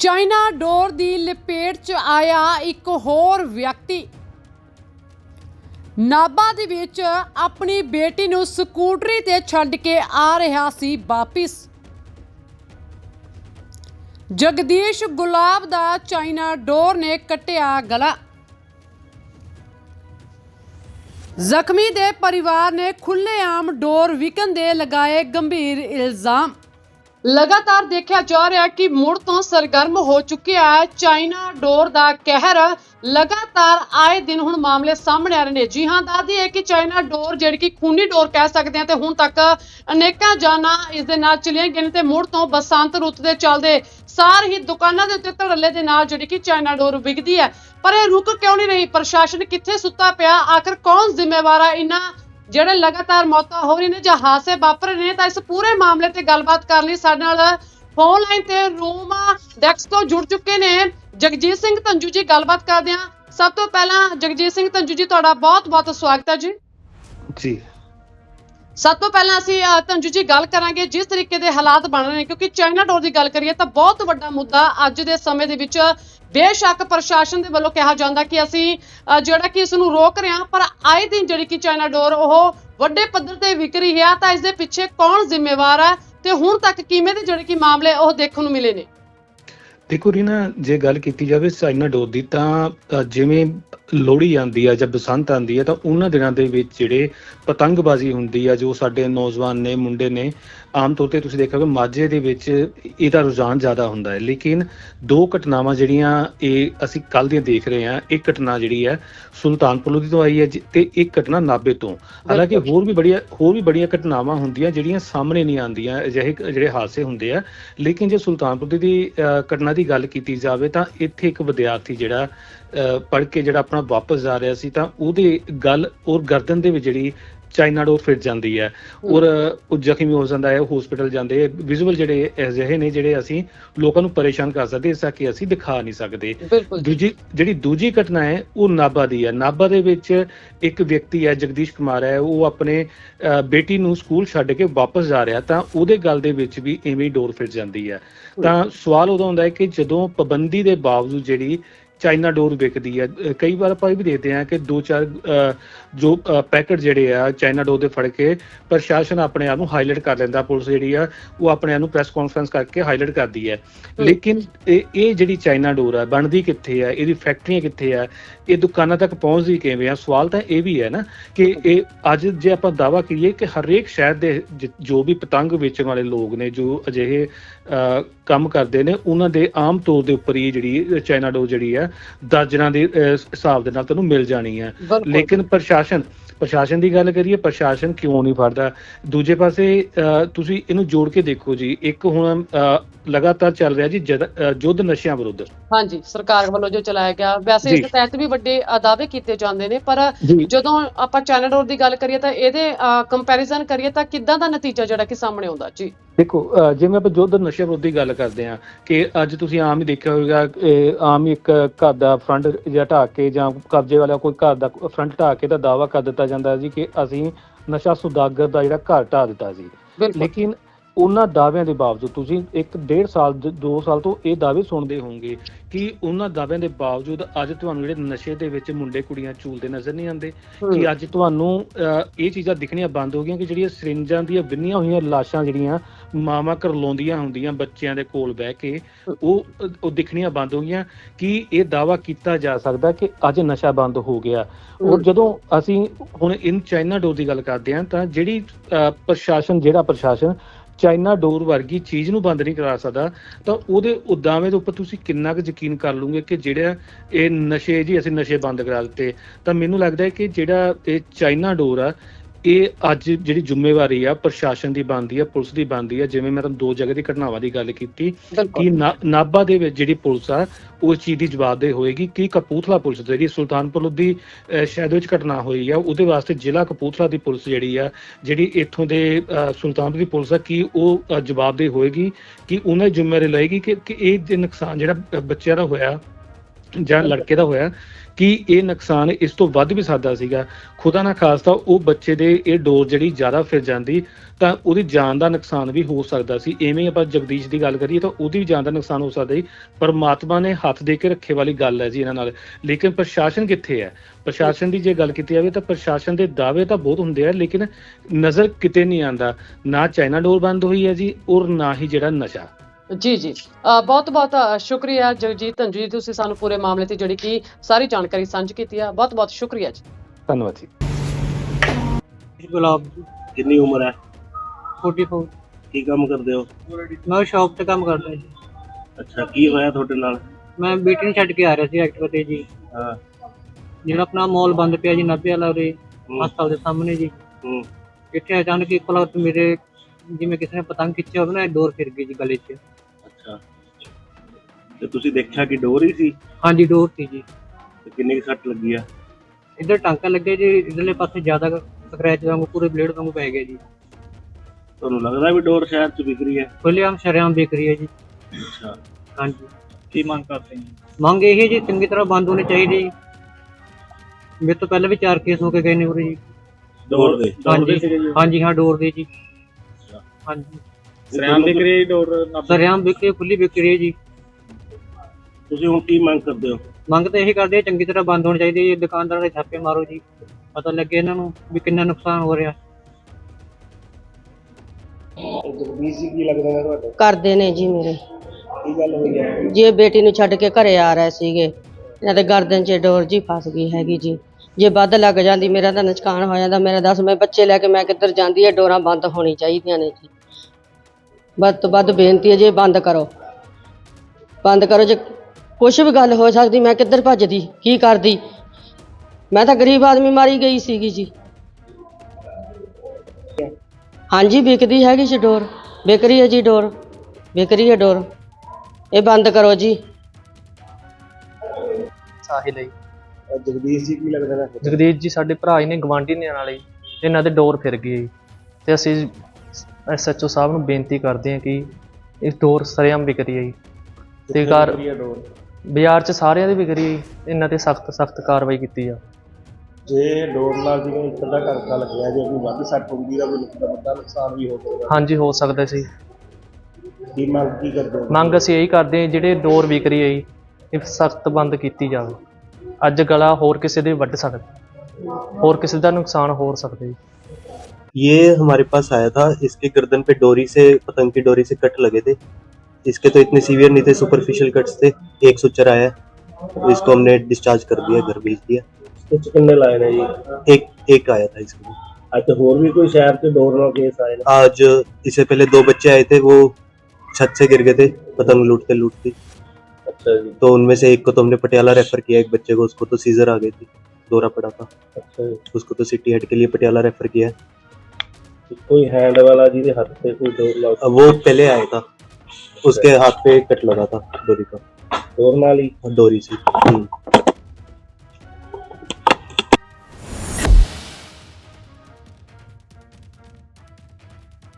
China ਡੋਰ ਦੀ ਲਪੇਟ 'ਚ ਆਇਆ ਇੱਕ ਹੋਰ ਵਿਅਕਤੀ। ਨਾਭਾ ਦੇ ਵਿੱਚ ਆਪਣੀ ਬੇਟੀ ਨੂੰ ਸਕੂਟਰੀ ਤੇ ਛੱਡ ਕੇ ਆ ਰਿਹਾ ਸੀ ਵਾਪਿਸ। ਜਗਦੀਸ਼ ਗੁਲਾਬ ਦਾ ਚਾਈਨਾ ਡੋਰ ਨੇ ਕੱਟਿਆ ਗਲਾ। ਜ਼ਖਮੀ ਦੇ ਪਰਿਵਾਰ ਨੇ ਖੁੱਲ੍ਹੇਆਮ ਡੋਰ ਵਿਕਣ ਦੇ ਲਗਾਏ ਗੰਭੀਰ ਇਲਜ਼ਾਮ। ਲਗਾਤਾਰ ਦੇਖਿਆ ਜਾ ਰਿਹਾ ਕਿ ਮੁੜ ਤੋਂ ਸਰਗਰਮ ਹੋ ਚੁੱਕਿਆ ਹੈ ਚਾਈਨਾ ਡੋਰ ਦਾ ਕਹਿਰ। ਲਗਾਤਾਰ ਆਏ ਦਿਨ ਹੁਣ ਮਾਮਲੇ ਸਾਹਮਣੇ ਆ ਰਹੇ ਨੇ। ਜੀ ਹਾਂ, ਦੱਸਦੀ ਹੈ ਕਿ ਚਾਈਨਾ ਡੋਰ, ਜਿਹੜੀ ਕਿ ਖੂਨੀ ਡੋਰ ਕਹਿ ਸਕਦੇ ਹਾਂ ਤੇ ਹੁਣ ਤੱਕ ਅਨੇਕਾਂ ਜਾਨਾਂ ਇਸ ਦੇ ਨਾਲ ਚਲੀਆਂ ਗਈਆਂ ਨੇ ਤੇ ਮੁੜ ਤੋਂ ਬਸੰਤ ਰੁੱਤ ਦੇ ਚੱਲਦੇ ਸਾਰ ਹੀ ਦੁਕਾਨਾਂ ਦੇ ਉੱਤੇ ਧੜੱਲੇ ਦੇ ਨਾਲ ਜਿਹੜੀ ਕਿ ਚਾਈਨਾ ਡੋਰ ਵਿਕਦੀ ਹੈ। ਪਰ ਇਹ ਰੁਕ ਕਿਉਂ ਨਹੀਂ ਰਹੀ? ਪ੍ਰਸ਼ਾਸਨ ਕਿੱਥੇ ਸੁੱਤਾ ਪਿਆ? ਆਖਰ ਕੌਣ ਜ਼ਿੰਮੇਵਾਰ ਆ ਇਹਨਾਂ ਜਿਹੜੇ ਲਗਾਤਾਰ ਮੌਤਾਂ ਹੋ ਰਹੀਆਂ ਨੇ, ਜਾਂ ਹਾਦਸੇ ਵਾਪਰ ਰਹੇ ਨੇ, ਤਾਂ ਇਸ ਪੂਰੇ ਮਾਮਲੇ ਤੇ ਗੱਲਬਾਤ ਕਰਨ ਲਈ ਸਾਡੇ ਨਾਲ ਫੋਨ ਲਾਈਨ ਤੇ ਰੂਮ ਡੈਕਸ ਤੋਂ ਜੁੜ ਚੁੱਕੇ ਨੇ। ਜਗਜੀਤ ਸਿੰਘ ਧੰਜੂ ਜੀ, ਗੱਲਬਾਤ ਕਰਦੇ ਹਾਂ। ਸਭ ਤੋਂ ਪਹਿਲਾਂ ਜਗਜੀਤ ਸਿੰਘ ਧੰਜੂ ਜੀ, ਤੁਹਾਡਾ ਬਹੁਤ-ਬਹੁਤ ਸਵਾਗਤ ਹੈ ਜੀ। ਜੀ। ਸਭ ਤੋਂ ਪਹਿਲਾਂ ਅਸੀਂ ਤੰਜੂ ਜੀ ਗੱਲ ਕਰਾਂਗੇ ਜਿਸ ਤਰੀਕੇ ਦੇ ਹਾਲਾਤ ਬਣ ਰਹੇ ਨੇ, ਕਿਉਂਕਿ ਚਾਈਨਾ ਡੋਰ ਦੀ ਗੱਲ ਕਰੀਏ ਤਾਂ ਬਹੁਤ ਵੱਡਾ ਮੁੱਦਾ ਅੱਜ ਦੇ ਸਮੇਂ ਦੇ ਵਿੱਚ ਬੇਸ਼ੱਕ ਪ੍ਰਸ਼ਾਸਨ ਦੇ ਵੱਲੋਂ ਕਿਹਾ ਜਾਂਦਾ ਕਿ ਅਸੀਂ ਜਿਹੜਾ ਕਿ ਇਸ ਨੂੰ ਰੋਕ ਰਹੇ ਹਾਂ, ਪਰ ਆਏ ਦਿਨ ਜਿਹੜੀ ਕਿ ਚਾਈਨਾ ਡੋਰ ਉਹ ਵੱਡੇ ਪੱਧਰ ਤੇ ਵਿਕ ਰਹੀ ਹੈ, ਤਾਂ ਇਸ ਦੇ ਪਿੱਛੇ ਕੌਣ ਜ਼ਿੰਮੇਵਾਰ ਹੈ ਤੇ ਹੁਣ ਤੱਕ ਕਿਵੇਂ ਦੇ ਜਿਹੜੇ ਕਿ ਮਾਮਲੇ ਉਹ ਦੇਖਣ ਨੂੰ ਮਿਲੇ ਨੇ? ਦੇਖੋ ਰੀਨਾ, ਜੇ ਗੱਲ ਕੀਤੀ ਜਾਵੇ ਚਾਈਨਾ ਡੋਰ ਦੀ ਤਾਂ ਜਿਵੇਂ ਲੋਹੜੀ ਆਉਂਦੀ ਆ ਜਾਂ ਬਸੰਤ ਆਉਂਦੀ ਆ ਤਾਂ ਉਹਨਾਂ ਦਿਨਾਂ ਦੇ ਵਿੱਚ ਜਿਹੜੇ ਪਤੰਗਬਾਜ਼ੀ ਹੁੰਦੀ ਆ ਜੋ ਸਾਡੇ ਨੌਜਵਾਨ ਨੇ ਮੁੰਡੇ ਨੇ ਆਮ ਤੌਰ ਤੇ ਤੁਸੀਂ ਦੇਖੋਗੇ ਮਾਝੇ ਦੇ ਵਿੱਚ ਇਹਦਾ ਰੁਝਾਨ ਜ਼ਿਆਦਾ ਹੁੰਦਾ ਹੈ। ਲੇਕਿਨ ਦੋ ਘਟਨਾਵਾਂ ਜਿਹੜੀਆਂ ਇਹ ਅਸੀਂ ਕੱਲ ਦੀਆਂ ਦੇਖ ਰਹੇ ਹਾਂ ਇੱਕ ਘਟਨਾ ਜਿਹੜੀ ਹੈ ਸੁਲਤਾਨਪੁਰ ਲੋਧੀ ਤੋਂ ਆਈ ਹੈ ਤੇ ਇੱਕ ਘਟਨਾ ਨਾਬੇ ਤੋਂ। ਹਾਲਾਂਕਿ ਹੋਰ ਵੀ ਬੜੀਆਂ ਹੋਰ ਵੀ ਬੜੀਆਂ ਘਟਨਾਵਾਂ ਹੁੰਦੀਆਂ ਜਿਹੜੀਆਂ ਸਾਹਮਣੇ ਨਹੀਂ ਆਉਂਦੀਆਂ ਅਜਿਹੇ ਜਿਹੜੇ ਹਾਦਸੇ ਹੁੰਦੇ ਆ। ਲੇਕਿਨ ਜੇ ਸੁਲਤਾਨਪੁਰ ਦੀ ਘਟਨਾ ਦੀ ਗੱਲ ਕੀਤੀ ਜਾਵੇ ਤਾਂ ਇੱਥੇ ਇੱਕ ਵਿਦਿਆਰਥੀ ਜਿਹੜਾ ਪੜ੍ਹ ਕੇ ਜਿਹੜਾ ਆਪਣਾ ਵਾਪਸ ਜਾ ਰਿਹਾ ਸੀ ਤਾਂ ਉਹਦੇ ਗੱਲ ਔਰ ਗਰਦਨ ਦੇ ਵਿੱਚ ਜਿਹੜੀ ਚਾਈਨਾ ਡੋਰ ਫਿੱਟ ਜਾਂਦੀ ਹੈ। ਔਰ ਉਹ ਜ਼ਖਮੀ ਹੋ ਜਾਂਦਾ ਹੈ ਹਸਪੀਟਲ ਜਾਂਦੇ ਵਿਜ਼ੂਅਲ ਜਿਹੜੇ ਅਜਿਹੇ ਨੇ ਜਿਹੜੇ ਅਸੀਂ ਲੋਕਾਂ ਨੂੰ ਪਰੇਸ਼ਾਨ ਕਰ ਸਕਦੇ ਇਸ ਕਿ ਅਸੀਂ ਦਿਖਾ ਨਹੀਂ ਸਕਦੇ। ਦੂਜੀ ਜਿਹੜੀ ਦੂਜੀ ਘਟਨਾ ਹੈ ਉਹ ਨਾਭਾ ਦੀ ਹੈ। ਨਾਭਾ ਦੇ ਵਿੱਚ ਇੱਕ ਵਿਅਕਤੀ ਹੈ ਜਗਦੀਸ਼ ਕੁਮਾਰ ਹੈ। ਉਹ ਆਪਣੇ ਬੇਟੀ ਨੂੰ ਸਕੂਲ ਛੱਡ ਕੇ ਵਾਪਸ ਜਾ ਰਿਹਾ ਤਾਂ ਉਹਦੇ ਗੱਲ ਦੇ ਵਿੱਚ ਵੀ ਐਵੇਂ ਡੋਰ ਫਿਰ ਜਾਂਦੀ ਹੈ। ਤਾਂ ਸਵਾਲ ਉਦੋਂ ਹੁੰਦਾ ਹੈ ਕਿ ਜਦੋਂ ਪਾਬੰਦੀ ਦੇ ਬਾਵਜੂਦ ਜਿਹੜੀ ਚਾਈਨਾ ਡੋਰ ਵਿਕਦੀ ਅ, ਕਈ ਵਾਰ ਆਪਾਂ ਇਹ ਵੀ ਦੇਖਦੇ ਹਾਂ ਕਿ ਦੋ ਚਾਰ ਜੋ ਪੈਕਟ ਜਿਹੜੇ ਆ ਚਾਈਨਾ ਡੋਰ ਦੇ ਫੜ ਕੇ ਪ੍ਰਸ਼ਾਸਨ ਆਪਣੇ ਆਪ ਨੂੰ ਹਾਈਲਾਈਟ ਕਰ ਲੈਂਦਾ। ਪੁਲਿਸ ਜਿਹੜੀ ਆ ਉਹ ਆਪਣੇ ਆਪ ਨੂੰ ਪ੍ਰੈਸ ਕਾਨਫਰੰਸ ਕਰਕੇ ਹਾਈਲਾਈਟ ਕਰਦੀ ਹੈ। ਲੇਕਿਨ ਇਹ ਜਿਹੜੀ ਚਾਈਨਾ ਡੋਰ ਆ ਬਣਦੀ ਕਿੱਥੇ ਆ ਇਹਦੀ ਫੈਕਟਰੀਆਂ ਕਿੱਥੇ ਆ ਇਹ ਦੁਕਾਨਾਂ ਤੱਕ ਪਹੁੰਚਦੀ ਕਿਵੇਂ ਆ? ਸਵਾਲ ਤਾਂ ਇਹ ਵੀ ਹੈ ਨਾ ਕਿ ਇਹ ਅੱਜ ਜੇ ਆਪਾਂ ਦਾਵਾ ਕਰੀਏ ਕਿ ਹਰੇਕ ਸ਼ਹਿਰ ਦੇ ਜ- ਵੀ ਪਤੰਗ ਵੇਚਣ ਵਾਲੇ ਲੋਕ ਨੇ ਜੋ ਅਜਿਹੇ ਕੰਮ ਕਰਦੇ ਨੇ ਉਹਨਾਂ ਦੇ ਆਮ ਤੌਰ ਦੇ ਉੱਪਰ ਹੀ ਜਿਹੜੀ ਚਾਈਨਾ ਡੋਰ ਜਿਹੜੀ ਆ ਦਰਜਨਾਂ ਦੇ ਹਿਸਾਬ ਦੇ ਨਾਲ ਤੁਹਾਨੂੰ ਮਿਲ ਜਾਣੀ ਬਿਲਕੁਲ। ਲੇਕਿਨ ਪ੍ਰਸ਼ਾਸਨ ਪ੍ਰਸ਼ਾਸਨ ਦੀ ਗੱਲ ਕਰੀਏ ਪ੍ਰਸ਼ਾਸਨ ਕਿਉਂ ਨਹੀਂ ਫੜਦਾ? ਦੂਜੇ ਪਾਸੇ ਤੁਸੀਂ ਇਹਨੂੰ ਜੋੜ ਕੇ ਦੇਖੋ ਜੀ ਇੱਕ ਹੁਣ ਲਗਾਤਾਰ ਚੱਲ ਰਿਹਾ ਜੀ ਯੁੱਧ ਨਸ਼ਿਆਂ ਵਿਰੁੱਧ। ਹਾਂਜੀ ਸਰਕਾਰ ਵੱਲੋਂ ਜੋ ਚਲਾਇਆ ਗਿਆ ਵੈਸੇ ਇਸ। ਤਹਿਤ ਵੀ ਵੱਡੇ ਦਾਅਵੇ ਕੀਤੇ ਜਾਂਦੇ ਨੇ ਪਰ ਜਦੋਂ ਆਪਾਂ ਚਾਈਨਾ ਡੋਰ ਦੀ ਗੱਲ ਕਰੀਏ ਤਾਂ ਇਹਦੇ ਕੰਪੈਰੀਜ਼ਨ ਕਰੀਏ ਤਾਂ ਕਿੱਦਾਂ ਦਾ ਨਤੀਜਾ ਜਿਹੜਾ ਕਿ ਸਾਹਮਣੇ ਆਉਂਦਾ? ਜੀ। ਦੇਖੋ ਜਿਵੇਂ ਆਪਾਂ ਯੁੱਧ ਨਸ਼ਿਆਂ ਵਿਰੁੱਧ ਗੱਲ ਕਰਦੇ ਹਾਂ ਕਿ ਅੱਜ ਤੁਸੀਂ ਆਮ ਹੀ ਦੇਖਿਆ ਹੋਵੇਗਾ ਆਮ ਹੀ ਇੱਕ ਘਰ ਦਾ ਫਰੰਟ ਜਾਂ ਢਾਹ ਕੇ ਜਾਂ ਕਬਜ਼ੇ ਵਾਲਾ ਕੋਈ ਘਰ ਦਾ ਫਰੰਟ ਢਾਹ ਕੇ ਤਾਂ ਦਾਵਾ ਕਰ ਦਿੱਤਾ ਜਾਂਦਾ ਜੀ ਕਿ ਅਸੀਂ ਨਸ਼ਾ ਸੁਦਾਗਰ ਦਾ ਜਿਹੜਾ ਘਰ ਢਾਹ ਦਿੱਤਾ ਸੀ। ਲੇਕਿਨ ਉਹਨਾਂ ਦਾਅਵਿਆਂ ਦੇ ਬਾਵਜੂਦ ਤੁਸੀਂ ਇੱਕ ਡੇਢ ਸਾਲ 2 ਸਾਲ ਤੋਂ ਇਹ ਦਾਅਵੇ ਸੁਣਦੇ ਹੋਵੋਗੇ ਕਿ ਉਹਨਾਂ ਦਾਅਵਿਆਂ ਦੇ ਬਾਵਜੂਦ ਅੱਜ ਤੁਹਾਨੂੰ ਜਿਹੜੇ ਨਸ਼ੇ ਦੇ ਵਿੱਚ ਮੁੰਡੇ ਕੁੜੀਆਂ ਝੂਲਦੇ ਨਜ਼ਰ ਨਹੀਂ ਆਉਂਦੇ? ਕਿ ਅੱਜ ਤੁਹਾਨੂੰ ਇਹ ਚੀਜ਼ਾਂ ਦਿਖਣੀਆਂ ਬੰਦ ਹੋ ਗਈਆਂ ਕਿ ਜਿਹੜੀਆਂ ਸਰਿੰਜਾਂ ਦੀਆਂ ਵਿੰਨੀਆਂ ਹੋਈਆਂ ਲਾਸ਼ਾਂ ਜਿਹੜੀਆਂ ਮਾਵਾਂ ਕਰਲਾਉਂਦੀਆਂ ਹੁੰਦੀਆਂ ਬੱਚਿਆਂ ਦੇ ਕੋਲ ਬਹਿ ਕੇ ਉਹ ਉਹ ਦਿਖਣੀਆਂ ਬੰਦ ਹੋ ਗਈਆਂ ਕਿ ਇਹ ਦਾਵਾ ਕੀਤਾ ਜਾ ਸਕਦਾ ਕਿ ਅੱਜ ਨਸ਼ਾ ਬੰਦ ਹੋ ਗਿਆ। ਔਰ। ਜਦੋਂ ਅਸੀਂ ਹੁਣ ਇਨ ਚਾਈਨਾ ਡੋਰ ਦੀ ਗੱਲ ਕਰਦੇ ਹਾਂ ਤਾਂ ਜਿਹੜੀ ਪ੍ਰਸ਼ਾਸਨ ਜਿਹੜਾ ਪ੍ਰਸ਼ਾਸਨ ਚਾਈਨਾ ਡੋਰ ਵਰਗੀ ਚੀਜ਼ ਨੂੰ ਬੰਦ ਨਹੀਂ ਕਰਾ ਸਕਦਾ, ਤਾਂ ਉਹਦੇ ਉਦਾਵੇਂ ਦੇ ਉੱਪਰ ਤੁਸੀਂ ਕਿੰਨਾ ਕੁ ਯਕੀਨ ਕਰ ਲਓਗੇ ਕਿ ਜਿਹੜਾ ਇਹ ਨਸ਼ੇ ਜੀ ਅਸੀਂ ਨਸ਼ੇ ਬੰਦ ਕਰਾ ਦਿੱਤੇ? ਤਾਂ ਮੈਨੂੰ ਲੱਗਦਾ ਹੈ ਕਿ ਜਿਹੜਾ ਇਹ ਚਾਈਨਾ ਡੋਰ ਆ ਇਹ ਅੱਜ ਜਿਹੜੀ ਜ਼ਿੰਮੇਵਾਰੀ ਆ ਪ੍ਰਸ਼ਾਸਨ ਦੀ ਬਣਦੀ ਆ ਪੁਲਿਸ ਦੀ ਬਣਦੀ ਆ ਜਿਵੇਂ ਮੈਂ ਤੁਹਾਨੂੰ ਦੋ ਜਗ੍ਹਾ ਦੀ ਘਟਨਾਵਾਂ ਦੀ ਗੱਲ ਕੀਤੀ ਕਿ ਬਿਲਕੁਲ ਨਾ- ਨਾਭਾ ਦੇ ਵਿੱਚ ਜਿਹੜੀ ਪੁਲਿਸ ਆ ਉਹ ਇਸ ਚੀਜ਼ ਦੀ ਜਵਾਬਦੇਹ ਹੋਏਗੀ ਕਿ ਕਪੂਰਥਲਾ ਪੁਲਿਸ ਜਿਹੜੀ ਸੁਲਤਾਨਪੁਰ ਲੋਧੀ ਅਹ, ਸ਼ਹਿਰ ਵਿੱਚ ਘਟਨਾ ਹੋਈ ਆ ਉਹਦੇ ਵਾਸਤੇ ਜ਼ਿਲ੍ਹਾ ਕਪੂਰਥਲਾ ਦੀ ਪੁਲਿਸ ਜਿਹੜੀ ਆ ਜਿਹੜੀ ਇੱਥੋਂ ਦੇ ਸੁਲਤਾਨਪੁਰ ਦੀ ਪੁਲਿਸ ਆ ਕੀ ਉਹ ਅਹ, ਜਵਾਬਦੇਹ ਹੋਏਗੀ ਕਿ ਉਹਨਾਂ ਦੀ ਜ਼ਿੰਮੇਵਾਰੀ ਲਏਗੀ ਕਿ ਇਹ ਨੁਕਸਾਨ ਜਿਹੜਾ ਬੱਚਿਆਂ ਦਾ ਹੋਇਆ ਜਾਂ ਲੜਕੇ ਦਾ ਹੋਇਆ ਕਿ ਇਹ ਨੁਕਸਾਨ ਇਸ ਤੋਂ ਵੱਧ ਵੀ ਸਕਦਾ ਸੀਗਾ? ਖੁਦਾ ਨਾ ਖਾਸਤਾ ਉਹ ਬੱਚੇ ਦੇ ਇਹ ਡੋਰ ਜਿਹੜੀ ਜ਼ਿਆਦਾ ਫਿਰ ਜਾਂਦੀ, ਤਾਂ ਉਹਦੀ ਜਾਨ ਦਾ ਨੁਕਸਾਨ ਵੀ ਹੋ ਸਕਦਾ ਸੀ। ਐਵੇਂ ਆਪਾਂ ਜਗਦੀਸ਼ ਦੀ ਗੱਲ ਕਰੀਏ ਤਾਂ ਉਹਦੀ ਵੀ ਜਾਨ ਦਾ ਨੁਕਸਾਨ ਹੋ ਸਕਦਾ ਸੀ। ਪਰਮਾਤਮਾ ਨੇ ਹੱਥ ਦੇ ਕੇ ਰੱਖੇ ਵਾਲੀ ਗੱਲ ਹੈ ਜੀ ਇਹਨਾਂ ਨਾਲ। ਲੇਕਿਨ ਪ੍ਰਸ਼ਾਸਨ ਕਿੱਥੇ ਹੈ? ਪ੍ਰਸ਼ਾਸਨ ਦੀ ਜੇ ਗੱਲ ਕੀਤੀ ਜਾਵੇ ਤਾਂ ਪ੍ਰਸ਼ਾਸਨ ਦੇ ਦਾਅਵੇ ਤਾਂ ਬਹੁਤ ਹੁੰਦੇ ਆ, ਲੇਕਿਨ ਨਜ਼ਰ ਕਿਤੇ ਨਹੀਂ ਆਂਦਾ ਨਾ ਚਾਈਨਾ ਡੋਰ ਬੰਦ ਹੋਈ ਹੈ ਜੀ ਔਰ ਨਾ ਹੀ ਜਿਹੜਾ ਨਸ਼ਾ। ਜੀ ਜੀ। ਬਹੁਤ ਬਹੁਤ ਸ਼ੁਕਰੀਆ ਜਗਜੀਤ ਧੰਜੂ ਜੀ ਤੁਸੀਂ ਸਾਨੂੰ ਪੂਰੇ ਮਾਮਲੇ ਤੇ ਜਿਹੜੀ ਕਿ ਸਾਰੀ ਜਾਣਕਾਰੀ ਸਾਂਝੀ ਕੀਤੀ ਆ। ਬਹੁਤ ਬਹੁਤ ਸ਼ੁਕਰੀਆ ਜੀ। ਧੰਨਵਾਦ ਜੀ। ਗੁਲਾਬ ਕਿੰਨੀ ਉਮਰ ਹੈ? 44 ਕੀ ਕੰਮ ਕਰਦੇ ਹੋ? ਮੈਂ ਸ਼ਾਪ ਤੇ ਕੰਮ ਕਰਦਾ ਜੀ। ਅੱਛਾ ਕੀ ਹੋਇਆ ਤੁਹਾਡੇ ਨਾਲ? ਮੈਂ ਬੇਟੀ ਨੂੰ ਛੱਡ ਕੇ ਆ ਰਿਹਾ ਸੀ ਐਕਟਿਵਾ ਤੇ ਜੀ। ਹਾਂ। ਜਿਹੜਾ ਆਪਣਾ ਮਾਲ ਬੰਦ ਪਿਆ ਜੀ ਨਾਭੇ ਵਾਲਾ ਉਰੇ ਹਸਪਤਾਲ ਦੇ ਸਾਹਮਣੇ ਜੀ। ਹੂੰ। ਇੱਥੇ ਅਚਾਨਕ ਇੱਕ ਲਗਤ ਮੇਰੇ ਜਿਵੇਂ ਕਿਸੇ ਨੇ ਪਤੰਗ ਖਿੱਚਿਆ ਹੋਵੇ ਨਾ ਇਹ ਡੋਰ ਫਿਰ ਗਈ ਜੀ ਗਲੇ 'ਚ। ਤੇ ਤੁਸੀਂ ਦੇਖਿਆ ਕਿ ਡੋਰ ਹੀ ਸੀ? ਹਾਂਜੀ ਡੋਰ ਸੀ ਜੀ। ਤੇ ਕਿੰਨੀ ਕੁ ਸੱਟ ਲੱਗੀ ਆ? ਇੱਧਰ ਟਾਂਕਾ ਲੱਗੇ ਜੀ ਇਧਰਲੇ ਪਾਸੇ ਜ਼ਿਆਦਾ ਸਕ੍ਰੈਚ ਵਾਂਗੂ ਪੂਰੇ ਬਲੇਡ ਵਾਂਗੂ ਪੈ ਗਿਆ ਜੀ। ਤੁਹਾਨੂੰ ਲੱਗਦਾ ਵੀ ਡੋਰ ਸ਼ਹਿਰ ਚ ਵਿਕ ਰਹੀ ਹੈ? ਖੁੱਲ੍ਹੇਆਮ ਸ਼ਰੇਆਮ ਵਿਕ ਰਹੀ ਹੈ ਜੀ। ਅੱਛਾ। ਹਾਂਜੀ। ਕੀ ਮੰਗ ਕਰਦੇ ਹੋ? ਮੰਗ ਇਹ ਹੈ ਜੀ ਚੰਗੀ ਤਰ੍ਹਾਂ ਬੰਦ ਹੋਣੀ ਚਾਹੀਦੀ ਜੀ। ਮੇਰੇ ਤੋਂ ਪਹਿਲਾਂ ਵੀ ਚਾਰ ਕੇਸ ਹੋ ਕੇ ਗਏ ਨੇ ਉਰੇ ਜੀ। ਡੋਰ ਦੇ? ਹਾਂਜੀ। ਹਾਂਜੀ ਹਾਂ ਡੋਰ ਦੇ ਜੀ। ਹਾਂਜੀ। ਸਰਿਆਮ ਵਿਕ ਰਹੀ ਡੋਰ ਸਰਿਆਮ ਵਿਕਰੀ ਖੁੱਲੀ ਵਿਕਰੀ ਹੈ ਜੀ। ਤੁਸੀਂ ਹੁਣ ਕੀ ਮੰਗ ਕਰਦੇ ਹੋ? ਮੰਗ ਤਾਂ ਇਹੀ ਕਰਦੇ ਆ ਚੰਗੀ ਤਰ੍ਹਾਂ ਬੰਦ ਹੋਣੀ ਚਾਹੀਦੀ ਹੈ। ਜੀ ਦੁਕਾਨਦਾਰਾਂ ਦੇ ਛਾਪੇ ਮਾਰੋ ਜੀ। ਪਤਾ ਲੱਗੇ ਇਹਨਾਂ ਨੂੰ ਵੀ ਕਿੰਨਾ ਨੁਕਸਾਨ ਹੋ ਰਿਹਾ। ਜਗਦੀਸ਼ ਜੀ ਕੀ ਲੱਗਦਾ ਹੈ ਤੁਹਾਡੇ? ਕਰਦੇ ਨੇ ਜੀ ਮੇਰੇ। ਕੀ ਗੱਲ ਹੋਈ ਹੈ? ਜੇ ਬੇਟੀ ਨੂੰ ਛੱਡ ਕੇ ਘਰੇ ਆ ਰਹੇ ਸੀਗੇ। ਇਹਨਾਂ ਦੇ ਗਰਦਨ 'ਚ ਡੋਰ ਜੀ ਫਸ ਗਈ ਹੈਗੀ ਜੀ। ਜੇ ਵੱਧ ਲੱਗ ਜਾਂਦੀ ਮੇਰਾ ਤਾਂ ਨੁਕਸਾਨ ਹੋ ਜਾਂਦਾ। ਮੇਰਾ ਦੱਸ ਮੈਂ ਬੱਚੇ ਲੈ ਕੇ ਮੈਂ ਕਿੱਧਰ ਜਾਂਦੀ ਹੈ? ਡੋਰਾਂ ਬੰਦ ਹੋਣੀ ਚਾਹੀਦੀਆਂ ਨੇ ਜੀ। ਵੱਧ ਤੋਂ ਵੱਧ ਬੇਨਤੀ ਹੈ ਜੀ ਬੰਦ ਕਰੋ। ਬੰਦ ਕਰੋ ਜੇ ਕੁਛ ਵੀ ਗੱਲ ਹੋ ਸਕਦੀ ਮੈਂ ਕਿੱਧਰ ਭੱਜਦੀ ਕੀ ਕਰਦੀ? ਮੈਂ ਤਾਂ ਗਰੀਬ ਆਦਮੀ ਮਾਰੀ ਗਈ ਸੀਗੀ ਜੀ। ਹਾਂਜੀ ਵਿਕਦੀ ਹੈਗੀ ਜੀ ਡੋਰ। ਵਿਕ ਰਹੀ ਹੈ ਜੀ ਡੋਰ। ਵਿਕ ਰਹੀ ਹੈ ਡੋਰ। ਇਹ ਬੰਦ ਕਰੋ ਜੀ। ਸਾਹਿਲ ਹੈ ਜੀ। ਜਗਦੀਸ਼ ਜੀ ਕੀ ਲੱਗਦਾ ਹੈ ਜਗਦੀਸ਼ ਜੀ ਸਾਡੇ ਭਰਾ ਹੀ ਨੇ ਗਵਾਂਢੀ ਨੇ ਨਾਲੇ ਜੀ। ਇਹਨਾਂ ਦੇ ਡੋਰ ਫਿਰ ਗਈ ਹੈ ਜੀ ਤੇ ਅਸੀਂ ਐਸਐਚਓ ਸਾਹਿਬ ਨੂੰ ਬੇਨਤੀ ਕਰਦੇ ਹਾਂ ਕਿ ਇਹ ਡੋਰ ਸਰੇਆਮ ਵਿਕ ਰਹੀ ਹੈ ਜੀ। ਤੇ ਕਾਰ ਬਾਜ਼ਾਰ 'ਚ ਸਾਰਿਆਂ ਦੀ ਵਿਕ ਰਹੀ ਹੈ ਜੀ। ਇਹਨਾਂ ਤੇ ਸਖਤ ਸਖਤ ਕਾਰਵਾਈ ਕੀਤੀ ਜਾ ਜੇ ਡੋਰ ਨਾਲ ਜਿਵੇਂ ਇੱਕ ਦਾ ਕਰਕਾ ਲੱਗਿਆ ਜੇ ਕੋਈ ਵੱਧ ਸੱਟ ਹੁੰਦੀ ਤਾਂ ਕੋਈ ਦਾ ਵੱਡਾ ਨੁਕਸਾਨ ਵੀ ਹੋ ਸਕਦਾ ਹਾਂਜੀ ਹੋ ਸਕਦਾ ਸੀ ਕੀ ਮੰਗ ਕੀ ਕਰਦੇ ਹੋ ਮੰਗ ਅਸੀਂ ਇਹੀ ਕਰਦੇ ਹਾਂ ਜਿਹੜੇ ਡੋਰ ਵਿਕ ਰਹੀ ਹੈ ਜੀ ਇਹ ਸਖਤ ਬੰਦ ਕੀਤੀ ਜਾਵੇ ਅੱਜ ਗਲਾ ਹੋਰ ਕਿਸੇ ਦੇ ਵੱਢ ਸਕਦਾ ਹੋਰ ਕਿਸੇ ਦਾ ਨੁਕਸਾਨ ਹੋ ਸਕਦਾ ਜੀ ये हमारे पास आया था इसके गर्दन पे डोरी से पतंग की डोरी से कट लगे थे इसके तो इतने सीवियर नहीं थे सुपरफिशियल कट्स थे। एक सुचर आया तो इसको हमने डिस्चार्ज कर दिया घर भेज दिया। तो चिकने लाए ना ये? एक एक आया था इसको तो अच्छा और भी कोई शहर से डोरनो केस आए आज इससे पहले दो बच्चे आए थे वो छत से गिर गए थे पतंग लूटते लूटते। अच्छा जी। तो उनमें से एक को तो हमने पटियाला रेफर किया एक बच्चे को उसको तो सीजर आ गई थी दौरा पड़ा था। अच्छा उसको तो सिटी हेड के लिए पटियाला रेफर किया। कोई हैंड वाला जी हाथ से कोई डोर वो पहले आया था। उसके हाथ पे कट लगा था डोरी का और नाली डोरी से हम्म।